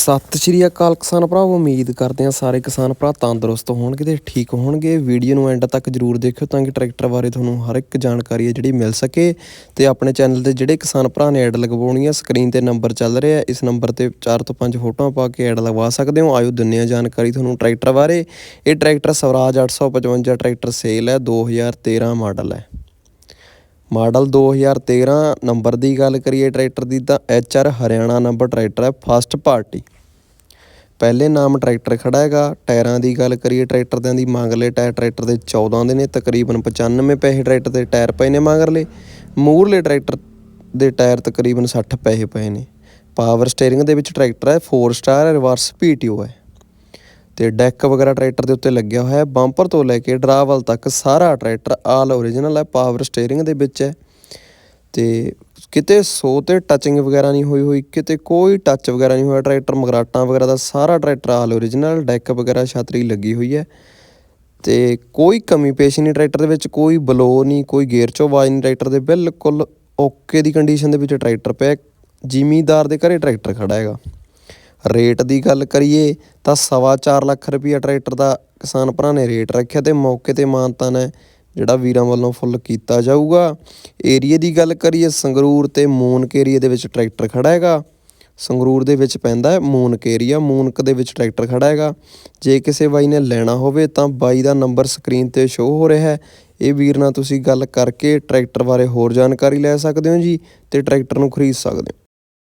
ਸਤਿ ਸ਼੍ਰੀ ਅਕਾਲ ਕਿਸਾਨ ਭਰਾਵੋ, ਉਮੀਦ ਕਰਦੇ ਹਾਂ ਸਾਰੇ ਕਿਸਾਨ ਭਰਾ ਤੰਦਰੁਸਤ ਹੋਣਗੇ ਤੇ ਠੀਕ ਹੋਣਗੇ। ਵੀਡੀਓ ਨੂੰ ਐਂਡ ਤੱਕ ਜਰੂਰ ਦੇਖਿਓ ਤਾਂ ਕਿ ਟਰੈਕਟਰ ਬਾਰੇ ਤੁਹਾਨੂੰ ਹਰ ਇੱਕ ਜਾਣਕਾਰੀ ਹੈ ਜਿਹੜੀ ਮਿਲ ਸਕੇ। ਤੇ ਆਪਣੇ ਚੈਨਲ ਤੇ ਜਿਹੜੇ ਕਿਸਾਨ ਭਰਾ ਨੇ ਐਡ ਲਗਵਾਉਣੀ ਹੈ ਸਕਰੀਨ ਤੇ ਨੰਬਰ ਚੱਲ ਰਿਹਾ ਇਸ ਨੰਬਰ ਤੇ 4 ਤੋਂ 5 ਫੋਟੋਆਂ ਪਾ ਕੇ ਐਡ ਲਗਵਾ ਸਕਦੇ ਹੋ। ਆਇਓ ਦਿੰਨੇ ਆ ਜਾਣਕਾਰੀ ਤੁਹਾਨੂੰ ਟਰੈਕਟਰ ਬਾਰੇ। ਇਹ ਟਰੈਕਟਰ ਸਵਰਾਜ 855 ਟਰੈਕਟਰ ਸੇਲ ਹੈ 2013 ਮਾਡਲ ਹੈ। ਮਾਡਲ 2013 ਨੰਬਰ ਦੀ ਗੱਲ ਕਰੀਏ ਟਰੈਕਟਰ ਦੀ ਤਾਂ HR ਹਰਿਆਣਾ ਨੰਬਰ ਟਰੈਕਟਰ ਹੈ ਫਸਟ ਪਾਰਟੀ। ਪਹਿਲੇ ਨਾਮ ਟਰੈਕਟਰ ਖੜਾ ਹੈਗਾ, ਟਾਇਰਾਂ ਦੀ ਗੱਲ ਕਰੀਏ ਟਰੈਕਟਰ ਦਿਆਂ ਦੀ ਮੰਗਲੇ ਟਾਇਰ ਟਰੈਕਟਰ ਦੇ 14 ਦੇ ਨੇ, ਤਕਰੀਬਨ 95 ਪੈਸੇ ਟਰੈਕਟਰ ਦੇ ਟਾਇਰ ਪਏ ਨੇ ਮਗਰਲੇ ਮੂਰਲੇ ਟਰੈਕਟਰ ਦੇ ਟਾਇਰ ਤਕਰੀਬਨ 60 ਪੈਸੇ ਪਏ ਨੇ। ਪਾਵਰ ਸਟੀਅਰਿੰਗ ਦੇ ਵਿੱਚ ਟਰੈਕਟਰ ਹੈ 4 ਸਟਾਰ ਰਿਵਰਸ PTO ਹੈ। ਤੇ ਡੈਕ ਵਗੈਰਾ ਟਰੈਕਟਰ ਦੇ ਉੱਤੇ ਲੱਗਿਆ ਹੋਇਆ ਹੈ। ਬੰਪਰ ਤੋਂ ਲੈ ਕੇ ਡਰਾਵਲ ਤੱਕ ਸਾਰਾ ਟਰੈਕਟਰ ਆਲ ਓਰੀਜਨਲ ਹੈ ਪਾਵਰ ਸਟੀਅਰਿੰਗ ਦੇ ਵਿੱਚ ਹੈ। ਤੇ ਕਿਤੇ ਸੋ ਤੇ ਟੱਚਿੰਗ ਵਗੈਰਾ ਨਹੀਂ ਹੋਈ ਹੋਈ, ਕਿਤੇ ਕੋਈ ਟੱਚ ਵਗੈਰਾ ਨਹੀਂ ਹੋਇਆ, ਟਰੈਕਟਰ ਮਗਰਾਟਾਂ ਵਗੈਰਾ ਦਾ ਸਾਰਾ ਟਰੈਕਟਰ ਆਲ ਓਰੀਜਨਲ ਡੈਕ ਵਗੈਰਾ ਛਤਰੀ ਲੱਗੀ ਹੋਈ ਹੈ। ਤੇ ਕੋਈ ਕਮੀ ਪੇਸ਼ ਨਹੀਂ ਟਰੈਕਟਰ ਦੇ ਵਿੱਚ, ਕੋਈ ਬਲੋ ਨਹੀਂ, ਕੋਈ ਗੇਅਰ ਚੋਂ ਆਵਾਜ਼ ਨਹੀਂ ਟਰੈਕਟਰ ਦੇ, ਬਿਲਕੁਲ ਓਕੇ ਦੀ ਕੰਡੀਸ਼ਨ ਦੇ ਵਿੱਚ ਟਰੈਕਟਰ ਪਿਆ ਜ਼ਿਮੀਦਾਰ ਦੇ ਘਰੇ ਟਰੈਕਟਰ ਖੜਾ ਹੈਗਾ। ਰੇਟ ਦੀ ਗੱਲ ਕਰੀਏ ਤਾਂ ਸਵਾ ਚਾਰ ਲੱਖ ਰੁਪਈਆ ਟਰੈਕਟਰ ਦਾ ਕਿਸਾਨ ਭਰਾ ਨੇ ਰੇਟ ਰੱਖਿਆ ਤੇ ਮੌਕੇ ਤੇ ਮਾਨਤਾਨ ਹੈ ਜਿਹੜਾ ਵੀਰਾਂ ਵੱਲੋਂ ਫੁੱਲ ਕੀਤਾ ਜਾਊਗਾ। ਏਰੀਏ ਦੀ ਗੱਲ ਕਰੀਏ, ਸੰਗਰੂਰ ਤੇ ਮੂਨਕ ਏਰੀਏ ਦੇ ਵਿੱਚ ਟਰੈਕਟਰ ਖੜਾ ਹੈਗਾ। ਸੰਗਰੂਰ ਦੇ ਵਿੱਚ ਪੈਂਦਾ ਹੈ ਮੂਨਕ ਏਰੀਆ, ਮੂਨਕ ਦੇ ਵਿੱਚ ਟਰੈਕਟਰ ਖੜਾ ਹੈਗਾ। ਜੇ ਕਿਸੇ ਬਾਈ ਨੇ ਲੈਣਾ ਹੋਵੇ ਤਾਂ ਬਾਈ ਦਾ ਨੰਬਰ ਸਕਰੀਨ ਤੇ ਸ਼ੋਅ ਹੋ ਰਿਹਾ ਹੈ। ਇਹ ਵੀਰ ਨਾਲ ਤੁਸੀਂ ਗੱਲ ਕਰਕੇ ਟਰੈਕਟਰ ਬਾਰੇ ਹੋਰ ਜਾਣਕਾਰੀ ਲੈ ਸਕਦੇ ਹੋ ਜੀ ਤੇ ਟਰੈਕਟਰ ਨੂੰ ਖਰੀਦ ਸਕਦੇ ਹੋ।